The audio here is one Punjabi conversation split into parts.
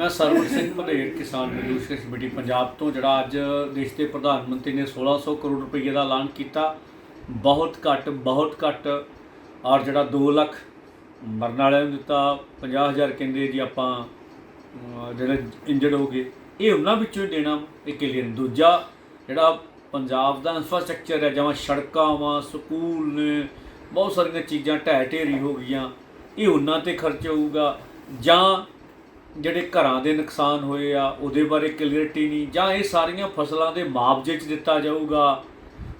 ਮੈਂ ਸਰਵਣ ਸਿੰਘ ਭਦੇੜ ਕਿਸਾਨ ਮਜ਼ਦੂਰ ਕਮੇਟੀ ਪੰਜਾਬ ਤੋਂ ਜਿਹੜਾ ਅੱਜ ਦੇਸ਼ ਦੇ ਪ੍ਰਧਾਨ ਮੰਤਰੀ ਨੇ 1600 ਕਰੋੜ ਰੁਪਏ ਦਾ ਐਲਾਨ ਕੀਤਾ। ਬਹੁਤ ਘੱਟ ਬਹੁਤ ਘੱਟ ਔਰ ਜਿਹੜਾ 2 ਲੱਖ ਮਰਨ ਵਾਲਿਆਂ ਨੂੰ ਦਿੱਤਾ 50000 ਕਹਿੰਦੇ ਜੀ ਆਪਾਂ ਅਮ, ਜਿਹੜੇ ਇੰਜਰਡ ਹੋ ਗਏ। ਇਹ ਉਹਨਾਂ ਵਿੱਚੋਂ ਹੀ ਦੇਣਾ ਇੱਕ ਕਲੀਅਰ ਦੂਜਾ ਜਿਹੜਾ ਪੰਜਾਬ ਦਾ ਇਨਫਰਾਸਟ੍ਰਕਚਰ ਹੈ ਜਿਵੇਂ ਸੜਕਾਂ ਵਾ ਸਕੂਲ ਨੇ ਬਹੁਤ ਸਾਰੀਆਂ ਚੀਜ਼ਾਂ ਢਹਿ ਢੇਰੀ ਹੋ ਗਈਆਂ। ਇਹ ਉਹਨਾਂ ਤੇ ਖਰਚ ਹੋਊਗਾ ਜਾਂ ਜਿਹੜੇ ਘਰਾਂ ਦੇ ਨੁਕਸਾਨ ਹੋਏ ਆ, ਉਹਦੇ ਬਾਰੇ ਕਲੀਅਰਟੀ ਨਹੀਂ, ਜਾਂ ਇਹ ਸਾਰੀਆਂ ਫਸਲਾਂ ਦੇ ਮੁਆਵਜ਼ੇ 'ਚ ਦਿੱਤਾ ਜਾਊਗਾ,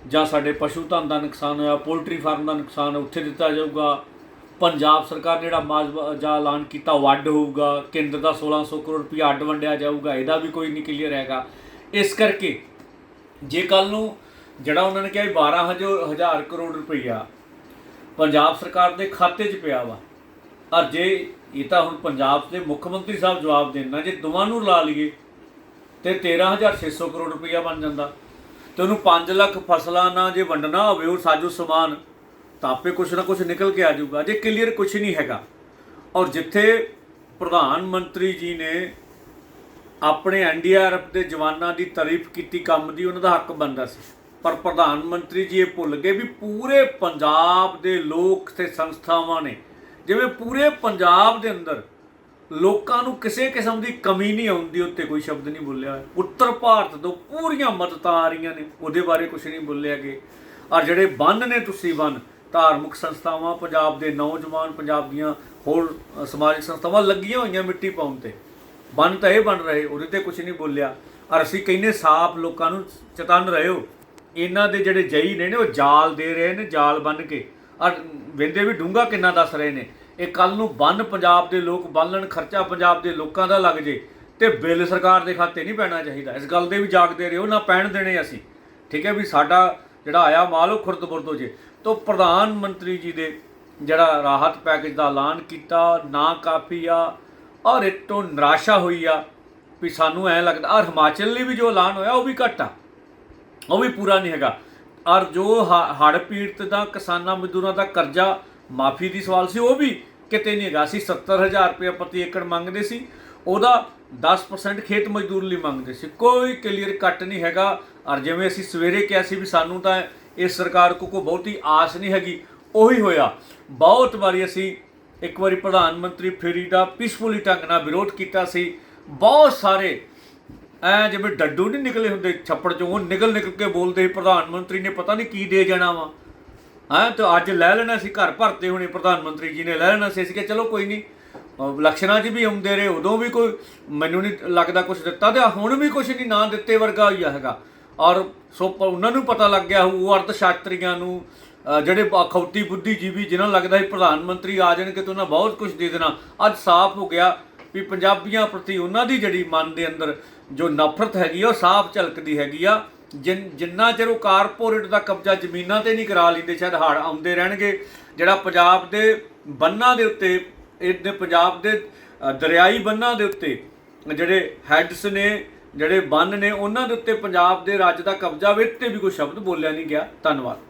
ਜਾਂ ਸਾਡੇ ਪਸ਼ੂ ਧਨ ਦਾ ਨੁਕਸਾਨ ਹੋਇਆ, ਪੋਲਟਰੀ ਫਾਰਮ ਦਾ ਨੁਕਸਾਨ ਉੱਥੇ ਦਿੱਤਾ ਜਾਊਗਾ, ਪੰਜਾਬ ਸਰਕਾਰ ਜਿਹੜਾ ਮੁਆਵਜ਼ਾ ਐਲਾਨ ਕੀਤਾ ਉਹ ਅੱਡ ਹੋਊਗਾ, ਕੇਂਦਰ ਦਾ 1600 ਕਰੋੜ ਰੁਪਇਆ ਅੱਡ ਵੰਡਿਆ ਜਾਊਗਾ, ਇਹਦਾ ਵੀ ਕੋਈ ਨਹੀਂ ਕਲੀਅਰ ਹੈਗਾ। ਇਸ ਕਰਕੇ ਜੇ ਕੱਲ ਨੂੰ ਜਿਹੜਾ ਉਹਨਾਂ ਨੇ ਕਿਹਾ ਵੀ 12000 ਕਰੋੜ ਰੁਪਈਆ ਪੰਜਾਬ ਸਰਕਾਰ ਦੇ ਖਾਤੇ 'ਚ ਪਿਆ ਵਾ ਔਰ ਜੇ ਇਹ ਤਾਂ ਹੁਣ ਪੰਜਾਬ ਦੇ ਮੁੱਖ ਮੰਤਰੀ ਸਾਹਿਬ ਜਵਾਬ ਦੇਣਾ ਜੇ ਦੋਵਾਂ ਨੂੰ ਲਾ ਲਈਏ, ਤੇ 13600 ਕਰੋੜ ਰੁਪਈਆ ਬਣ ਜਾਂਦਾ। ਤੇ ਉਹਨੂੰ 5 ਲੱਖ ਫਸਲਾਂ ਨਾਲ ਜੇ ਵੰਡਣਾ ਹੋਵੇ, ਉਹ ਸਾਜੋ ਸਮਾਨ, ਤਾਂ ਆਪੇ ਕੁਛ ਨਾ ਕੁਛ ਨਿਕਲ ਕੇ ਆ ਜਾਊਗਾ। ਜੇ ਕਲੀਅਰ ਕੁਛ ਨਹੀਂ ਹੈਗਾ। ਔਰ ਜਿੱਥੇ ਪ੍ਰਧਾਨ ਮੰਤਰੀ ਜੀ ਨੇ ਆਪਣੇ ਐਨਡੀਆਰਐਫ ਦੇ ਜਵਾਨਾਂ ਦੀ ਤਾਰੀਫ ਕੀਤੀ ਕੰਮ ਦੀ, ਉਹਨਾਂ ਦਾ ਹੱਕ ਬਣਦਾ ਸੀ। ਪਰ ਪ੍ਰਧਾਨ ਮੰਤਰੀ ਜੀ ਇਹ ਭੁੱਲ ਗਏ ਵੀ ਪੂਰੇ ਪੰਜਾਬ ਦੇ ਲੋਕ ਤੇ ਸੰਸਥਾਵਾਂ ਨੇ ਜਿਵੇਂ ਪੂਰੇ ਪੰਜਾਬ ਦੇ ਅੰਦਰ ਲੋਕਾਂ ਨੂੰ ਕਿਸੇ ਕਿਸਮ ਦੀ ਕਮੀ ਨਹੀਂ ਆਉਂਦੀ, ਉੱਤੇ ਕੋਈ ਸ਼ਬਦ ਨਹੀਂ ਬੋਲਿਆ। ਉੱਤਰ ਭਾਰਤ ਤੋਂ ਪੂਰੀਆਂ ਮਦਤਾਂ ਆ ਰਹੀਆਂ ਨੇ, ਉਹਦੇ ਬਾਰੇ ਕੁਝ ਨਹੀਂ ਬੋਲਿਆ ਗਏ ਔਰ ਜਿਹੜੇ ਬੰਨ ਨੇ ਤੁਸੀਂ ਬੰਨ, ਧਾਰਮਿਕ ਸੰਸਥਾਵਾਂ, ਪੰਜਾਬ ਦੇ ਨੌਜਵਾਨ, ਪੰਜਾਬ ਦੀਆਂ ਹੋਰ ਸਮਾਜਿਕ ਸੰਸਥਾਵਾਂ ਲੱਗੀਆਂ ਹੋਈਆਂ ਮਿੱਟੀ ਪਾਉਣ ਤੇ। ਬੰਨ ਤਾਂ ਇਹ ਬਣ ਰਹੇ, ਉਹਦੇ ਤੇ ਕੁਝ ਨਹੀਂ ਬੋਲਿਆ। ਔਰ ਅਸੀਂ ਕਹਿੰਨੇ ਸਾਫ਼ ਲੋਕਾਂ ਨੂੰ ਚਤਨ ਹੋ। ਇਹਨਾਂ ਦੇ ਜਿਹੜੇ ਜਈ ਨੇ ਨੇ, ਉਹ ਜਾਲ ਦੇ ਰਹੇ ਨੇ, ਜਾਲ ਬੰਨ ਕੇ। ਔਰ ਵਿੰਦੇ ਵੀ ਡੂੰਗਾ ਕਿੰਨਾ ਦੱਸ ਰਹੇ ਨੇ। ਇਹ ਕੱਲ ਨੂੰ ਬੰਨ ਪੰਜਾਬ ਦੇ ਲੋਕ, ਬੰਨਣ ਖਰਚਾ ਪੰਜਾਬ ਦੇ ਲੋਕਾਂ ਦਾ ਲੱਗ ਜੇ ਤੇ ਬਿੱਲ ਸਰਕਾਰ ਦੇ ਖਾਤੇ ਨਹੀਂ ਪੈਣਾ ਚਾਹੀਦਾ। ਇਸ ਗੱਲ ਦੇ ਵੀ ਜਾਗਦੇ ਰਹੋ, ਨਾ ਪੈਣ ਦੇਣੇ ਅਸੀਂ। ਠੀਕ ਹੈ ਵੀ ਸਾਡਾ ਜਿਹੜਾ ਆਇਆ ਮਾਲ, ਉਹ ਖੁਰਦ-ਬੁਰਦ ਹੋ ਜੇ। ਤੋਂ ਪ੍ਰਧਾਨ ਮੰਤਰੀ ਜੀ ਦੇ ਜਿਹੜਾ ਰਾਹਤ ਪੈਕੇਜ ਦਾ ਐਲਾਨ ਕੀਤਾ, ਨਾ ਕਾਫੀ ਆ, ਔਰ ਇਹ ਤੋਂ ਨਿਰਾਸ਼ਾ ਹੋਈ ਆ ਵੀ ਸਾਨੂੰ ਐ ਲੱਗਦਾ ਔਰ ਹਿਮਾਚਲ ਲਈ ਵੀ ਜੋ ਐਲਾਨ ਹੋਇਆ, ਉਹ ਵੀ ਘੱਟ ਆ। ਉਹ ਵੀ ਪੂਰਾ ਨਹੀਂ ਹੈਗਾ। ਔਰ ਜੋ ਹੜ ਪੀੜਤ ਦਾ, ਕਿਸਾਨਾਂ ਮਜ਼ਦੂਰਾਂ ਦਾ ਕਰਜ਼ਾ ਮਾਫੀ ਦੀ ਸਵਾਲ ਸੀ, ਉਹ ਵੀ ਕਿਤੇ ਨਹੀਂ ਹੈਗਾ। ਸੀ 70000 ਰੁਪਏ ਪ੍ਰਤੀ ਏਕੜ ਮੰਗਦੇ ਸੀ, ਉਹਦਾ 10% ਖੇਤ ਮਜ਼ਦੂਰ ਲਈ ਮੰਗਦੇ ਸੀ। ਕੋਈ ਕਲੀਅਰ ਕੱਟ ਨਹੀਂ ਹੈਗਾ। ਔਰ ਜਿਵੇਂ ਅਸੀਂ ਸਵੇਰੇ ਕਿਹਾ ਸੀ ਵੀ ਸਾਨੂੰ ਤਾਂ ਇਸ ਸਰਕਾਰ ਕੋ ਕੋਈ ਬਹੁਤੀ ਆਸ ਨਹੀਂ ਹੈਗੀ, ਉਹੀ ਹੋਇਆ। ਬਹੁਤ ਵਾਰੀ ਅਸੀਂ ਇੱਕ ਵਾਰੀ ਪ੍ਰਧਾਨ ਮੰਤਰੀ ਫੇਰੀ ਦਾ ਪੀਸਫੁਲੀ ਢੰਗ ਨਾਲ ਵਿਰੋਧ ਕੀਤਾ ਸੀ। ਬਹੁਤ ਸਾਰੇ ਐ ਜਿਵੇਂ ਡੱਡੂ ਨਹੀਂ ਨਿਕਲੇ ਹੁੰਦੇ ਛੱਪੜ ਚੋਂ, ਉਹ ਨਿਕਲ ਨਿਕਲ ਕੇ ਬੋਲਦੇ ਪ੍ਰਧਾਨ ਮੰਤਰੀ ਨੇ ਪਤਾ ਨਹੀਂ ਕੀ ਦੇ ਜਾਣਾ ਵਾ। ਹਾਂ, ਤੇ ਅੱਜ ਲੈ ਲੈਣਾ ਸੀ, ਘਰ ਭਰਤੇ ਹੋਣੇ ਪ੍ਰਧਾਨ ਮੰਤਰੀ ਜੀ ਨੇ, ਲੈ ਲੈਣਾ ਸੀ ਅਸੀਂ ਕਿ ਚਲੋ ਕੋਈ ਨਹੀਂ, ਅਹ 'ਚ ਵੀ ਆਉਂਦੇ ਰਹੇ, ਉਦੋਂ ਵੀ ਕੋਈ ਮੈਨੂੰ ਨਹੀਂ ਲੱਗਦਾ ਕੁਝ ਦਿੱਤਾ, ਤੇ ਹੁਣ ਵੀ ਕੁਝ ਨਹੀਂ, ਨਾ ਦਿੱਤੇ ਵਰਗਾ ਹੀ ਆ ਹੈਗਾ। ਔਰ ਸੋ ਉਹਨਾਂ ਨੂੰ ਪਤਾ ਲੱਗ ਗਿਆ ਉਹ ਅਰਥ ਸ਼ਾਸਤਰੀਆਂ ਨੂੰ ਜਿਹੜੇ ਅਖੌਤੀ ਬੁੱਧੀਜੀਵੀ ਜਿਨ੍ਹਾਂ ਨੂੰ ਲੱਗਦਾ ਸੀ ਪ੍ਰਧਾਨ ਮੰਤਰੀ ਆ ਜਾਣਗੇ ਤਾਂ ਉਹਨਾਂ ਬਹੁਤ ਕੁਝ ਦੇ ਦੇਣਾ। ਅੱਜ ਸਾਫ਼ ਹੋ ਗਿਆ ਵੀ ਪੰਜਾਬੀਆਂ ਪ੍ਰਤੀ ਉਹਨਾਂ ਦੀ ਜਿਹੜੀ ਮਨ ਦੇ ਅੰਦਰ ਜੋ ਨਫ਼ਰਤ ਹੈਗੀ ਆ, ਉਹ ਸਾਫ਼ ਝਲਕਦੀ ਹੈਗੀ ਆ। ਜਿਨ, ਜਿੰਨਾ ਚਿਰ ਉਹ ਕਾਰਪੋਰੇਟ ਦਾ ਕਬਜ਼ਾ ਜ਼ਮੀਨਾਂ ਤੇ ਨਹੀਂ ਕਰਾ ਲੈਂਦੇ, ਸ਼ਾਇਦ ਹੜ ਆਉਂਦੇ ਰਹਿਣਗੇ। ਜਿਹੜਾ ਪੰਜਾਬ ਦੇ ਬੰਨਾਂ ਦੇ ਉੱਤੇ ਇਹਦੇ ਪੰਜਾਬ ਦੇ ਦਰਿਆਈ ਬੰਨਾਂ ਦੇ ਉੱਤੇ ਜਿਹੜੇ ਹੈਡਸ ਨੇ, ਜਿਹੜੇ ਬੰਨ ਨੇ, ਉਹਨਾਂ ਦੇ ਉੱਤੇ ਪੰਜਾਬ ਦੇ ਰਾਜ ਦਾ ਕਬਜ਼ਾ ਵੇ ਤੇ ਵੀ ਕੋਈ ਸ਼ਬਦ ਬੋਲਿਆ ਨਹੀਂ ਗਿਆ। ਧੰਨਵਾਦ।